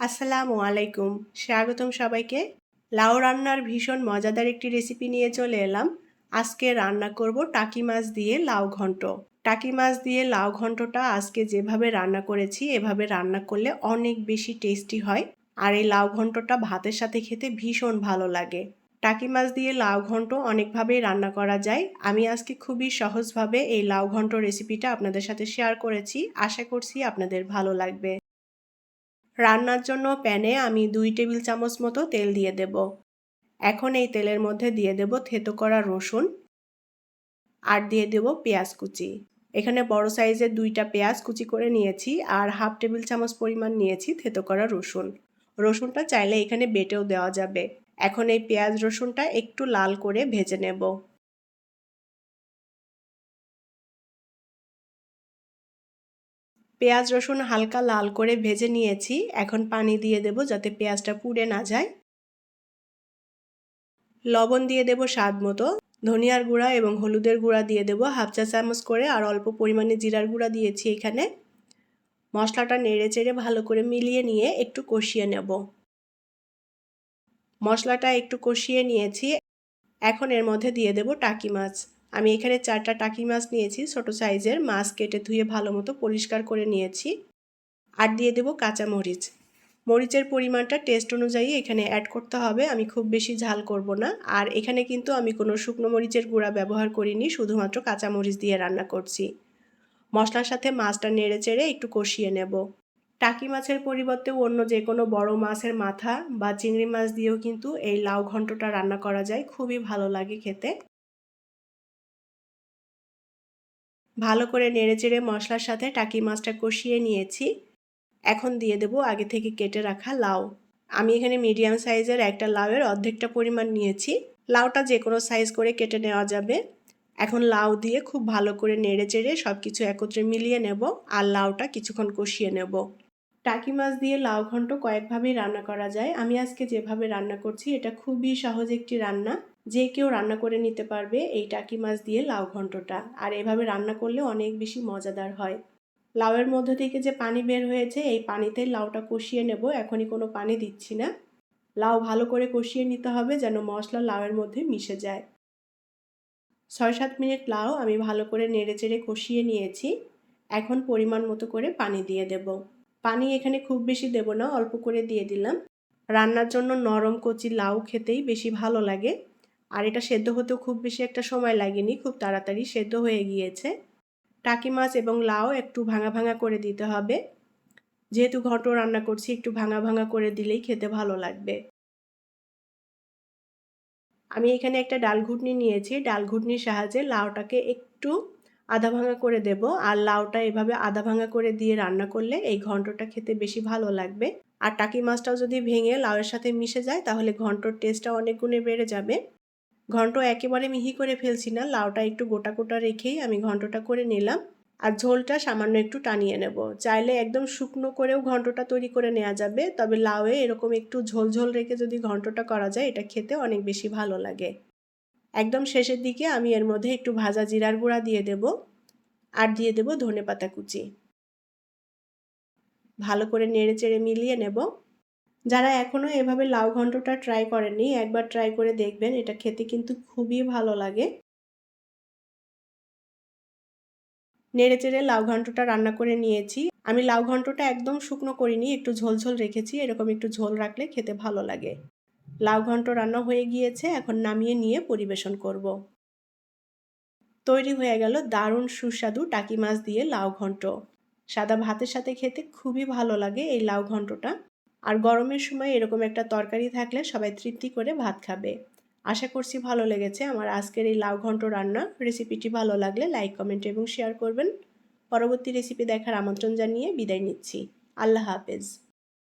আসসালামু আলাইকুম। স্বাগতম সবাইকে। লাউ রান্নার ভীষণ মজাদার একটি রেসিপি নিয়ে চলে এলাম। আজকে রান্না করব টাকি মাছ দিয়ে লাউ ঘন্ট। টাকি মাছ দিয়ে লাউ ঘন্টটা আজকে যেভাবে রান্না করেছি, এভাবে রান্না করলে অনেক বেশি টেস্টি হয়। আর এই লাউ ঘন্টটা ভাতের সাথে খেতে ভীষণ ভালো লাগে। টাকি মাছ দিয়ে লাউ ঘন্ট অনেকভাবেই রান্না করা যায়। আমি আজকে খুবই সহজভাবে এই লাউ ঘন্ট রেসিপিটা আপনাদের সাথে শেয়ার করেছি। আশা করছি আপনাদের ভালো লাগবে। রান্নার জন্য প্যানে আমি দুই টেবিল চামচ মতো তেল দিয়ে দেব। এখন এই তেলের মধ্যে দিয়ে দেব থেতো করা রসুন আর দিয়ে দেব পেঁয়াজ কুচি। এখানে বড় সাইজের দুইটা পেঁয়াজ কুচি করে নিয়েছি আর হাফ টেবিল চামচ পরিমাণ নিয়েছি থেতো করা রসুন। রসুনটা চাইলে এখানে বেটেও দেওয়া যাবে। এখন এই পেঁয়াজ রসুনটা একটু লাল করে ভেজে নেব। পেঁয়াজ রসুন হালকা লাল করে ভেজে নিয়েছি। এখন পানি দিয়ে দেব যাতে পেঁয়াজটা পুড়ে না যায়। লবণ দিয়ে দেব স্বাদ মতো। ধনিয়ার গুঁড়া এবং হলুদের গুঁড়া দিয়ে দেব হাফ চা চামচ করে আর অল্প পরিমাণে জিরার গুঁড়া দিয়েছি এখানে। মশলাটা নেড়ে চেড়ে ভালো করে মিলিয়ে নিয়ে একটু কষিয়ে নেব। মশলাটা একটু কষিয়ে নিয়েছি। এখন এর মধ্যে দিয়ে দেব টাকি মাছ। আমি এখানে চারটা টাকি মাছ নিয়েছি, ছোট সাইজের। মাছ কেটে ধুয়ে ভালো মতো পরিষ্কার করে নিয়েছি। আর দিয়ে দেবো কাঁচা মরিচ। মরিচের পরিমাণটা টেস্ট অনুযায়ী এখানে অ্যাড করতে হবে, আমি খুব বেশি ঝাল করব না। আর এখানে কিন্তু আমি কোনো শুকনো মরিচের গুঁড়া ব্যবহার করিনি, শুধুমাত্র কাঁচা মরিচ দিয়ে রান্না করছি। মশলার সাথে মাছটা নেড়ে চেড়ে একটু কষিয়ে নেব। টাকি মাছের পরিবর্তে অন্য যে কোনো বড় মাছের মাথা বা চিংড়ি মাছ দিয়েও কিন্তু এই লাউ ঘন্টটা রান্না করা যায়, খুবই ভালো লাগে খেতে। ভালো করে নেড়েচেড়ে মশলার সাথে টাকি মাছটা কষিয়ে নিয়েছি। এখন দিয়ে দেব আগে থেকে কেটে রাখা লাউ। আমি এখানে মিডিয়াম সাইজের একটা লাউয়ের অর্ধেকটা পরিমাণ নিয়েছি। লাউটা যে কোনো সাইজ করে কেটে নেওয়া যাবে। এখন লাউ দিয়ে খুব ভালো করে নেড়ে চেড়ে সব কিছু একত্রে মিলিয়ে নেব আর লাউটা কিছুক্ষণ কষিয়ে নেব। টাকি মাছ দিয়ে লাউ ঘন্ট কয়েকভাবেই রান্না করা যায়। আমি আজকে যেভাবে রান্না করছি, এটা খুবই সহজ একটি রান্না। যে কেউ রান্না করে নিতে পারবে এই টাকি মাছ দিয়ে লাউ ঘন্টটা। আর এভাবে রান্না করলে অনেক বেশি মজাদার হয়। লাউয়ের মধ্য থেকে যে পানি বের হয়েছে, এই পানিতে লাউটা কষিয়ে নেব। এখনই কোনো পানি দিচ্ছি না। লাউ ভালো করে কষিয়ে নিতে হবে যেন মশলা লাউয়ের মধ্যে মিশে যায়। ছয় সাত মিনিট লাউ আমি ভালো করে নেড়ে চেড়ে কষিয়ে নিয়েছি। এখন পরিমাণ মতো করে পানি দিয়ে দেব। পানি এখানে খুব বেশি দেব না, অল্প করে দিয়ে দিলাম। রান্নার জন্য নরম কচি লাউ খেতেই বেশি ভালো লাগে। আর এটা সেদ্ধ হতেও খুব বেশি একটা সময় লাগেনি, খুব তাড়াতাড়ি সেদ্ধ হয়ে গিয়েছে। টাকি মাছ এবং লাউ একটু ভাঙা ভাঙা করে দিতে হবে। যেহেতু ঘট রান্না করছি, একটু ভাঙা ভাঙা করে দিলেই খেতে ভালো লাগবে। আমি এখানে একটা ডাল ঘুটনি নিয়েছি। ডাল ঘুটনির সাহায্যে লাউটাকে একটু আধা ভাঙা করে দেব। আর লাউটা এভাবে আধা ভাঙা করে দিয়ে রান্না করলে এই ঘন্টটা খেতে বেশি ভালো লাগবে। আর টাকি মাছটাও যদি ভেঙে লাউয়ের সাথে মিশে যায়, তাহলে ঘন্টর টেস্টটা অনেক গুণে বেড়ে যাবে। ঘন্ট একেবারে মিহি করে ফেলছি না, লাউটা একটু গোটা গোটা রেখেই আমি ঘন্টটা করে নিলাম আর ঝোলটা সামান্য একটু টানিয়ে নেব। চাইলে একদম শুকনো করেও ঘন্টটা তৈরি করে নেওয়া যাবে, তবে লাউয়ে এরকম একটু ঝোল ঝোল রেখে যদি ঘন্টটা করা যায়, এটা খেতে অনেক বেশি ভালো লাগে। একদম শেষের দিকে আমি এর মধ্যে একটু ভাজা জিরার গুঁড়া দিয়ে দেব আর দিয়ে দেব ধনে পাতা কুচি। ভালো করে নেড়ে চেড়ে মিলিয়ে নেব। যারা এখনও এভাবে লাউ ঘন্টটা ট্রাই করেননি, একবার ট্রাই করে দেখবেন, এটা খেতে কিন্তু খুবই ভালো লাগে। নেড়ে চেড়ে লাউ ঘন্টটা রান্না করে নিয়েছি। আমি লাউ ঘন্টটা একদম শুকনো করিনি, একটু ঝোল ঝোল রেখেছি, এরকম একটু ঝোল রাখলে খেতে ভালো লাগে। লাউ ঘন্ট রান্না হয়ে গিয়েছে, এখন নামিয়ে নিয়ে পরিবেশন করব। তৈরি হয়ে গেল দারুণ সুস্বাদু টাকি মাছ দিয়ে লাউ ঘন্ট সাদা ভাতের সাথে খেতে খুবই ভালো লাগে এই লাউ ঘন্টটা আর গরমের সময় এরকম একটা তরকারি থাকলে সবাই তৃপ্তি করে ভাত খাবে। আশা করছি ভালো লেগেছে। আমার আজকের এই লাউ ঘন্ট রান্না। রেসিপিটি ভালো লাগলে লাইক, কমেন্ট এবং শেয়ার করবেন। পরবর্তী রেসিপি দেখার আমন্ত্রণ জানিয়ে বিদায় নিচ্ছি। আল্লাহ হাফেজ।